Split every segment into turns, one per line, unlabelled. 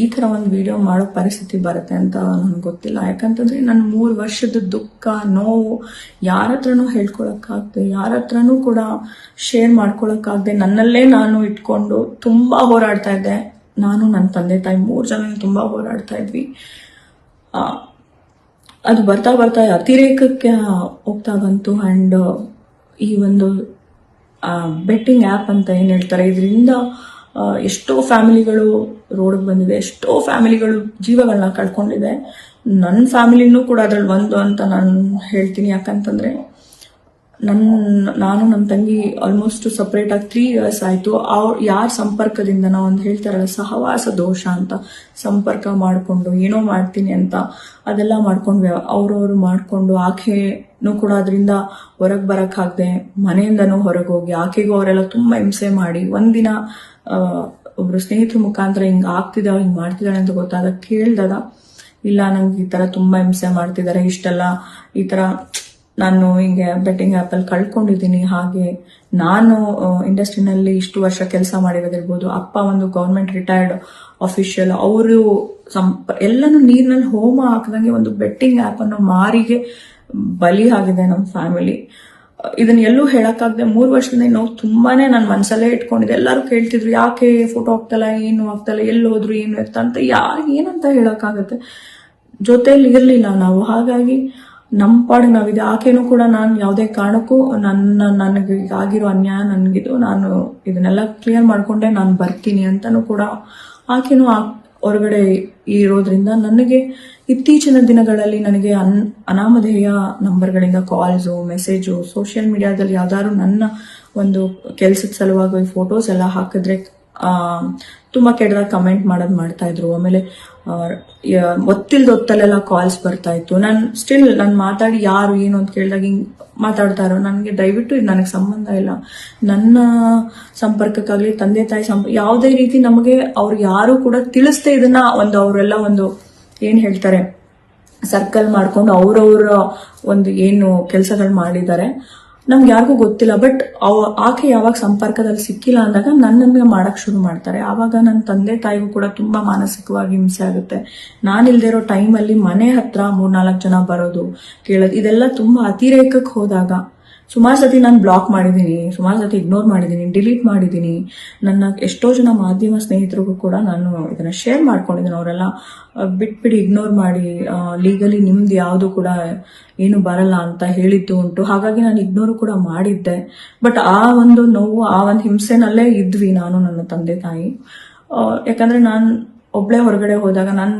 ಈ ಥರ ಒಂದು ವಿಡಿಯೋ ಮಾಡೋ ಪರಿಸ್ಥಿತಿ ಬರುತ್ತೆ ಅಂತ ನನಗೆ ಗೊತ್ತಿಲ್ಲ. ಯಾಕಂತಂದ್ರೆ ನನ್ನ ಮೂರು ವರ್ಷದ ದುಃಖ, ನೋವು ಯಾರ ಹತ್ರನೂ ಹೇಳ್ಕೊಳಕ್ಕಾಗದೆ, ಯಾರ ಹತ್ರನೂ ಕೂಡ ಶೇರ್ ಮಾಡ್ಕೊಳಕ್ಕಾಗದೆ ನನ್ನಲ್ಲೇ ನಾನು ಇಟ್ಕೊಂಡು ತುಂಬಾ ಹೋರಾಡ್ತಾ ಇದ್ದೆ. ನಾನು ನನ್ನ ತಂದೆ, ತಾಯಿ ಮೂರು ಜನ ತುಂಬಾ ಹೋರಾಡ್ತಾ ಇದ್ವಿ. ಅದು ಬರ್ತಾ ಬರ್ತಾ ಅತಿರೇಕಕ್ಕೆ ಹೋಗ್ತಾ ಬಂತು. ಅಂಡ್ ಈ ಒಂದು ಬೆಟ್ಟಿಂಗ್ ಆ್ಯಪ್ ಅಂತ ಏನು ಹೇಳ್ತಾರೆ, ಇದರಿಂದ ಎಷ್ಟೋ ಫ್ಯಾಮಿಲಿಗಳು ರೋಡ್ಗೆ ಬಂದಿದೆ, ಎಷ್ಟೋ ಫ್ಯಾಮಿಲಿಗಳು ಜೀವಗಳನ್ನ ಕಳ್ಕೊಂಡಿದೆ. ನನ್ನ ಫ್ಯಾಮಿಲಿನೂ ಕೂಡ ಅದ್ರಲ್ಲಿ ಒಂದು ಅಂತ ನಾನು ಹೇಳ್ತೀನಿ ಯಾಕಂತಂದ್ರೆ ನನ್ನ, ನಾನು ನಮ್ಮ ತಂಗಿ ಆಲ್ಮೋಸ್ಟ್ ಸಪ್ರೇಟ್ ಆಗಿ ತ್ರೀ ಇಯರ್ಸ್ ಆಯ್ತು. ಅವ್ರು, ಯಾರ ಸಂಪರ್ಕದಿಂದ ನಾವು ಒಂದು ಹೇಳ್ತಾರಲ್ಲ, ಸಹವಾಸ ದೋಷ ಅಂತ. ಸಂಪರ್ಕ ಮಾಡಿಕೊಂಡು, ಏನೋ ಮಾಡ್ತೀನಿ ಅಂತ ಅದೆಲ್ಲ ಮಾಡ್ಕೊಂಡು ಅವ್ರವ್ರು ಮಾಡಿಕೊಂಡು ಆಕೆನೂ ಕೂಡ ಅದರಿಂದ ಹೊರಗೆ ಬರೋಕ್ಕಾಗದೆ ಮನೆಯಿಂದನೂ ಹೊರಗೆ ಹೋಗಿ, ಆಕೆಗೂ ಅವರೆಲ್ಲ ತುಂಬ ಹಿಂಸೆ ಮಾಡಿ, ಒಂದಿನ ಒಬ್ರು ಸ್ನೇಹಿತರ ಮುಖಾಂತರ ಹಿಂಗೆ ಆಗ್ತಿದ್ದಾಳೆ ಹಿಂಗೆ ಮಾಡ್ತಿದ್ದಾಳೆ ಅಂತ ಗೊತ್ತಾದಾಗ ಕೇಳಿದಾಗ ಇಲ್ಲ ನಂಗೆ ಈ ಥರ ತುಂಬಾ ಹಿಂಸೆ ಮಾಡ್ತಿದ್ದಾರೆ ಇಷ್ಟೆಲ್ಲ ಈ ತರ ನಾನು ಹಿಂಗೆ ಬೆಟ್ಟಿಂಗ್ ಆ್ಯಪಲ್ಲಿ ಕಳ್ಕೊಂಡಿದ್ದೀನಿ. ಹಾಗೆ ನಾನು ಇಂಡಸ್ಟ್ರಿನಲ್ಲಿ ಇಷ್ಟು ವರ್ಷ ಕೆಲಸ ಮಾಡಿರೋದಿರ್ಬೋದು. ಅಪ್ಪ ಒಂದು ಗೌರ್ಮೆಂಟ್ ರಿಟೈರ್ಡ್ ಅಫಿಷಿಯಲ್ ಅವರು ಸಂಪ ಎಲ್ಲನೂ ನೀರಿನಲ್ಲಿ ಹೋಮ ಹಾಕದಂಗೆ ಒಂದು ಬೆಟ್ಟಿಂಗ್ ಆ್ಯಪನ್ನು ಮಾರಿಗೆ ಬಲಿ ಆಗಿದೆ ನಮ್ಮ ಫ್ಯಾಮಿಲಿ ಇದನ್ನ ಎಲ್ಲೂ ಹೇಳಕ್ಕಾಗದೆ ಮೂರು ವರ್ಷದಿಂದ ನಾವು ತುಂಬಾನೇ ನನ್ನ ಮನಸಲ್ಲೇ ಇಟ್ಕೊಂಡಿದ್ದೆ. ಎಲ್ಲರೂ ಕೇಳ್ತಿದ್ರು, ಯಾಕೆ ಫೋಟೋ ಹಾಕ್ತಲ್ಲ, ಏನು ಆಗ್ತಲ್ಲ ಎಲ್ಲಿ ಹೋದ್ರು, ಏನು ಎತ್ತ ಅಂತ. ಯಾರು ಏನಂತ ಹೇಳಕ್ಕಾಗತ್ತೆ. ಜೊತೆಯಲ್ಲಿ ಇರಲಿಲ್ಲ ನಾವು. ಹಾಗಾಗಿ ನಮ್ಮ ಪಾಡು ನಾವಿದೆ. ಆಕೆನೂ ಕೂಡ ನಾನು ಯಾವುದೇ ಕಾರಣಕ್ಕೂ ನನ್ನ, ನನಗೆ ಆಗಿರೋ ಅನ್ಯಾಯ ನನಗಿದು. ನಾನು ಇದನ್ನೆಲ್ಲ ಕ್ಲಿಯರ್ ಮಾಡಿಕೊಂಡೆ, ನಾನು ಬರ್ತೀನಿ ಅಂತಲೂ ಕೂಡ ಆಕೆನೂ ಆ ಹೊರಗಡೆ ಇರೋದ್ರಿಂದ ನನಗೆ ಇತ್ತೀಚಿನ ದಿನಗಳಲ್ಲಿ ನನಗೆ ಅನ್, ಅನಾಮಧೇಯ ನಂಬರ್ಗಳಿಂದ ಕಾಲ್ಸು, ಮೆಸೇಜು, ಸೋಷಿಯಲ್ ಮೀಡಿಯಾದಲ್ಲಿ ಯಾವ್ದಾದ್ರು ನನ್ನ ಒಂದು ಕೆಲಸದ ಸಲುವಾಗಿ ಫೋಟೋಸ್ ಎಲ್ಲ ಹಾಕಿದ್ರೆ ತುಂಬಾ ಕೆಟ್ಟದಾಗ ಕಮೆಂಟ್ ಮಾಡೋದು ಮಾಡ್ತಾ ಇದ್ರು. ಆಮೇಲೆ ಒತ್ತಿಲ್ದ ಯ- ಕಾಲ್ಸ್ ಬರ್ತಾ ಇತ್ತು. ನಾನು ಸ್ಟಿಲ್ ನಾನು ಮಾತಾಡಿ ಯಾರು, ಏನು ಅಂತ ಕೇಳಿದಾಗ ಹಿಂಗ್ ಮಾತಾಡ್ತಾ ಇರೋ ನನಗೆ ದಯವಿಟ್ಟು ಇದು ನನಗೆ ಸಂಬಂಧ ಇಲ್ಲ. ನನ್ನ ಸಂಪರ್ಕಕ್ಕಾಗ್ಲಿ, ತಂದೆ, ತಾಯಿ ಸಂಪ ಯಾವುದೇ ರೀತಿ ನಮಗೆ ಅವ್ರು ಯಾರು ಕೂಡ ತಿಳಿಸ್ದೆ ಇದನ್ನ ಒಂದು ಅವರೆಲ್ಲ ಒಂದು ಏನ್ ಹೇಳ್ತಾರೆ ಸರ್ಕಲ್ ಮಾಡ್ಕೊಂಡು ಅವ್ರವ್ರ ಒಂದು ಏನು ಕೆಲಸಗಳು ಮಾಡಿದ್ದಾರೆ. ನಮ್ಗೆ ಯಾರಿಗೂ ಗೊತ್ತಿಲ್ಲ ಬಟ್ ಅವ, ಆಕೆ ಯಾವಾಗ ಸಂಪರ್ಕದಲ್ಲಿ ಸಿಕ್ಕಿಲ್ಲ ಅಂದಾಗ ನನ್ನನ್ನು ಮಾಡಕ್ ಶುರು ಮಾಡ್ತಾರೆ. ಆವಾಗ ನನ್ನ ತಂದೆ ತಾಯಿಗೂ ಕೂಡ ತುಂಬಾ ಮಾನಸಿಕವಾಗಿ ಹಿಂಸೆ ಆಗುತ್ತೆ. ನಾನು ಇಲ್ದೇ ಇರೋ ಟೈಮಲ್ಲಿ ಮನೆ ಹತ್ರ ಮೂರ್ನಾಲ್ಕು ಜನ ಬರೋದು, ಕೇಳೋದು, ಇದೆಲ್ಲ ತುಂಬಾ ಅತಿರೇಕಕ್ಕೆ ಹೋದಾಗ ಸುಮಾರು ಸತಿ ನಾನು ಬ್ಲಾಕ್ ಮಾಡಿದ್ದೀನಿ ಸುಮಾರು ಸತಿ ಇಗ್ನೋರ್ ಮಾಡಿದ್ದೀನಿ ಡಿಲೀಟ್ ಮಾಡಿದ್ದೀನಿ ನನ್ನ ಎಷ್ಟೋ ಜನ ಮಾಧ್ಯಮ ಸ್ನೇಹಿತರಿಗೂ ಕೂಡ ನಾನು ಇದನ್ನ ಶೇರ್ ಮಾಡ್ಕೊಂಡಿದ್ದೀನಿ. ಅವರೆಲ್ಲ ಬಿಟ್ ಬಿಟ್ಬಿಡಿ ಇಗ್ನೋರ್ ಮಾಡಿ ಲೀಗಲಿ ನಿಮ್ದು ಯಾವುದು ಕೂಡ ಏನು ಬರಲ್ಲ ಅಂತ ಹೇಳಿದ್ದು ಉಂಟು. ಹಾಗಾಗಿ ನಾನು ಇಗ್ನೋರ್ ಕೂಡ ಮಾಡಿದ್ದೆ. ಬಟ್ ಆ ಒಂದು ನೋವು, ಆ ಒಂದು ಹಿಂಸೆನಲ್ಲೇ ಇದ್ವಿ ನಾನು, ನನ್ನ ತಂದೆ ತಾಯಿ. ಯಾಕಂದ್ರೆ ನಾನು ಒಬ್ಳೆ ಹೊರಗಡೆ ಹೋದಾಗ ನನ್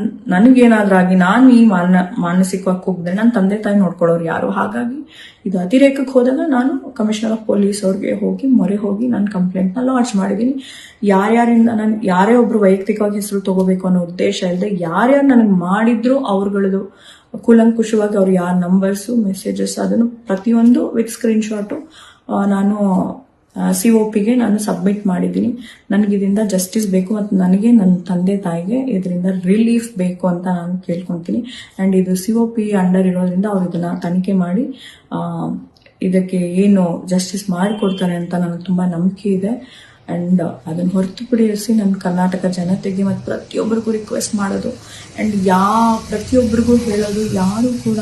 ಆಗಿ ನಾನು ಈ ಮಾನ, ಮಾನಸಿಕವಾಗಿ ಕುಗ್ದ್ರೆ ನನ್ನ ತಂದೆ ತಾಯಿ ನೋಡ್ಕೊಳ್ಳೋರು ಯಾರು? ಹಾಗಾಗಿ ಇದು ಅತಿರೇಕಕ್ಕೆ ಹೋದಾಗ ನಾನು ಕಮಿಷನರ್ ಆಫ್ ಪೊಲೀಸ್ ಅವ್ರಿಗೆ ಹೋಗಿ ಮೊರೆ ಹೋಗಿ ನಾನು ಕಂಪ್ಲೇಂಟ್ನ ಲಾಂಚ್ ಮಾಡಿದ್ದೀನಿ. ಯಾರ್ಯಾರಿಂದ ನಾನು, ಯಾರೇ ಒಬ್ರು ವೈಯಕ್ತಿಕವಾಗಿ ಹೆಸರು ತಗೋಬೇಕು ಅನ್ನೋ ಉದ್ದೇಶ ಇಲ್ಲದೆ ಯಾರ್ಯಾರು ನನಗೆ ಮಾಡಿದ್ರು ಅವ್ರಗಳದು ಕುಲಂಕುಷವಾಗಿ ಅವ್ರು ಯಾರ ನಂಬರ್ಸು ಮೆಸೇಜಸ್ ಅದನ್ನು ಪ್ರತಿಯೊಂದು ವಿತ್ ಸ್ಕ್ರೀನ್ಶಾಟು ನಾನು ಸಿ ಒ ಪಿಗೆ ನಾನು ಸಬ್ಮಿಟ್ ಮಾಡಿದ್ದೀನಿ. ನನಗೆ ಇದರಿಂದ ಜಸ್ಟಿಸ್ ಬೇಕು ಮತ್ತು ನನಗೆ ನನ್ನ ತಂದೆ ತಾಯಿಗೆ ಇದರಿಂದ ರಿಲೀಫ್ ಬೇಕು ಅಂತ ನಾನು ಕೇಳ್ಕೊತೀನಿ. ಆ್ಯಂಡ್ ಇದು ಸಿ ಒ ಪಿ ಅಂಡರ್ ಇರೋದ್ರಿಂದ ಅವ್ರು ಇದನ್ನ ತನಿಖೆ ಮಾಡಿ ಇದಕ್ಕೆ ಏನು ಜಸ್ಟಿಸ್ ಮಾಡಿಕೊಡ್ತಾರೆ ಅಂತ ನನಗೆ ತುಂಬ ನಂಬಿಕೆ ಇದೆ. ಆ್ಯಂಡ್ ಅದನ್ನು ಹೊರತುಪಡಿಸಿ ನನ್ನ ಕರ್ನಾಟಕ ಜನತೆಗೆ ಮತ್ತು ಪ್ರತಿಯೊಬ್ಬರಿಗೂ ರಿಕ್ವೆಸ್ಟ್ ಮಾಡೋದು. ಆ್ಯಂಡ್ ಯಾ ಪ್ರತಿಯೊಬ್ಬರಿಗೂ ಹೇಳೋದು ಯಾರು ಕೂಡ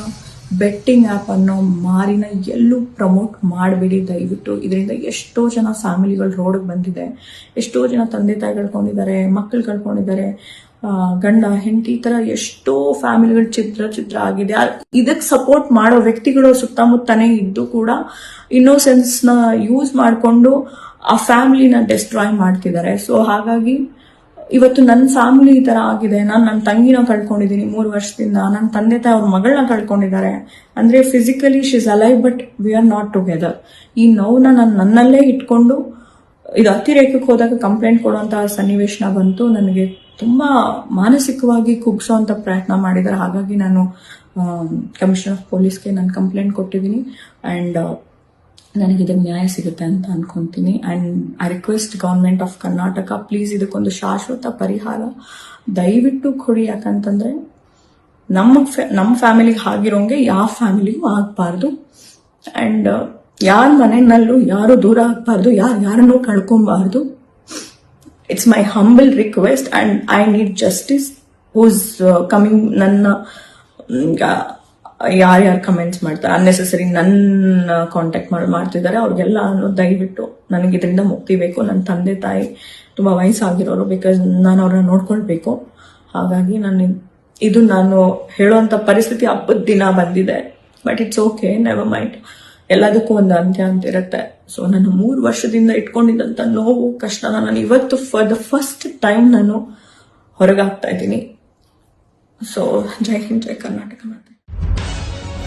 ಬೆಟ್ಟಿಂಗ್ ಆ್ಯಪ್ ಅನ್ನೋ ಮಾರಿನ ಎಲ್ಲೂ ಪ್ರಮೋಟ್ ಮಾಡಬೇಡಿ ದಯವಿಟ್ಟು. ಇದರಿಂದ ಎಷ್ಟೋ ಜನ ಫ್ಯಾಮಿಲಿಗಳು ರೋಡ್ಗೆ ಬಂದಿದೆ. ಎಷ್ಟೋ ಜನ ತಂದೆ ತಾಯಿ ಕಳ್ಕೊಂಡಿದ್ದಾರೆ ಮಕ್ಕಳು ಕಳ್ಕೊಂಡಿದ್ದಾರೆ ಗಂಡ, ಹೆಂಡತಿ, ಈ ಥರ ಎಷ್ಟೋ ಫ್ಯಾಮಿಲಿಗಳು ಚಿತ್ರ ಚಿತ್ರ ಆಗಿದೆ. ಇದಕ್ಕೆ ಸಪೋರ್ಟ್ ಮಾಡೋ ವ್ಯಕ್ತಿಗಳು ಸುತ್ತಮುತ್ತನೇ ಇದ್ದು ಕೂಡ ಇನ್ನೋಸೆನ್ಸ್ನ ಯೂಸ್ ಮಾಡಿಕೊಂಡು ಆ ಫ್ಯಾಮಿಲಿನ ಡೆಸ್ಟ್ರಾಯ್ ಮಾಡ್ತಿದ್ದಾರೆ. ಸೊ ಹಾಗಾಗಿ ಇವತ್ತು ನನ್ನ ಫ್ಯಾಮಿಲಿ ಈ ತರ ಆಗಿದೆ. ನಾನು ನನ್ನ ತಂಗಿನ ಕಳ್ಕೊಂಡಿದ್ದೀನಿ ಮೂರು ವರ್ಷದಿಂದ. ನನ್ನ ತಂದೆ ತಾಯಿ ಅವ್ರ ಮಗಳನ್ನ ಕಳ್ಕೊಂಡಿದ್ದಾರೆ. ಅಂದ್ರೆ physically she's alive but we are not together ಈ ನೋವನ್ನ ನಾನು ನನ್ನಲ್ಲೇ ಇಟ್ಕೊಂಡು, ಇದು ಅತಿರೇಕಕ್ಕೆ ಹೋದಾಗ ಕಂಪ್ಲೇಂಟ್ ಕೊಡುವಂತಹ ಸನ್ನಿವೇಶನ ಬಂತು. ನನಗೆ ತುಂಬಾ ಮಾನಸಿಕವಾಗಿ ಕುಗ್ಸೋಂತ ಪ್ರಯತ್ನ ಮಾಡಿದ್ದಾರೆ. ಹಾಗಾಗಿ ನಾನು ಕಮಿಷನರ್ ಆಫ್ ಪೊಲೀಸ್ಗೆ ನಾನು ಕಂಪ್ಲೇಂಟ್ ಕೊಟ್ಟಿದ್ದೀನಿ. ಅಂಡ್ ನನಗೆ ಇದಕ್ಕೆ ನ್ಯಾಯ ಸಿಗುತ್ತೆ ಅಂತ ಅನ್ಕೊಂತೀನಿ. And I request government of Karnataka please ಇದಕ್ಕೊಂದು ಶಾಶ್ವತ ಪರಿಹಾರ ದಯವಿಟ್ಟು ಕೊಡಿ. ಯಾಕಂತಂದ್ರೆ ನಮ್ಮ ನಮ್ಮ ಫ್ಯಾಮಿಲಿಗೆ ಆಗಿರೋಂಗೆ ಯಾವ ಫ್ಯಾಮಿಲಿಗೂ ಆಗಬಾರ್ದು. ಅಂಡ್ ಯಾರ ಮನೆಯಲ್ಲೂ ಯಾರು ದೂರ ಆಗಬಾರ್ದು ಯಾರು ಯಾರನ್ನೂ ಕಳ್ಕೊಬಾರ್ದು. It's my humble request and I need justice who's coming uh, ನನ್ನ ಯಾರ್ಯಾರು ಕಮೆಂಟ್ಸ್ ಮಾಡ್ತಾರೆ ಅನ್ನೆಸೆಸರಿ ನನ್ನ ಕಾಂಟ್ಯಾಕ್ಟ್ ಮಾಡಿ, ಮಾಡ್ತಿದ್ದಾರೆ, ಅವ್ರಿಗೆಲ್ಲ ದಯವಿಟ್ಟು ನನಗೆ ಇದರಿಂದ ಮುಕ್ತಿ ಬೇಕು ನನ್ನ ತಂದೆ ತಾಯಿ ತುಂಬ ವಯಸ್ಸಾಗಿರೋರು ಬಿಕಾಸ್ ನಾನು ಅವ್ರನ್ನ ನೋಡ್ಕೊಳ್ಬೇಕು. ಹಾಗಾಗಿ ನಾನು ಇದು ನಾನು ಹೇಳುವಂಥ ಪರಿಸ್ಥಿತಿ ಹಬ್ಬದ ದಿನ ಬಂದಿದೆ but it's okay never mind ಎಲ್ಲದಕ್ಕೂ ಒಂದು ಅಂತ್ಯ ಅಂತ ಇರುತ್ತೆ. ಸೊ ನಾನು ಮೂರು ವರ್ಷದಿಂದ ಇಟ್ಕೊಂಡಿದ್ದಂಥ ನೋವು ಕಷ್ಟನ ನಾನು ಇವತ್ತು ಫಾರ್ ದ ಫಸ್ಟ್ ಟೈಮ್ ನಾನು ಹೊರಗಾಗ್ತಾ ಇದ್ದೀನಿ. ಸೊ ಜೈ ಹಿಂದ್, ಜೈ ಕರ್ನಾಟಕ ಮಾತೆ.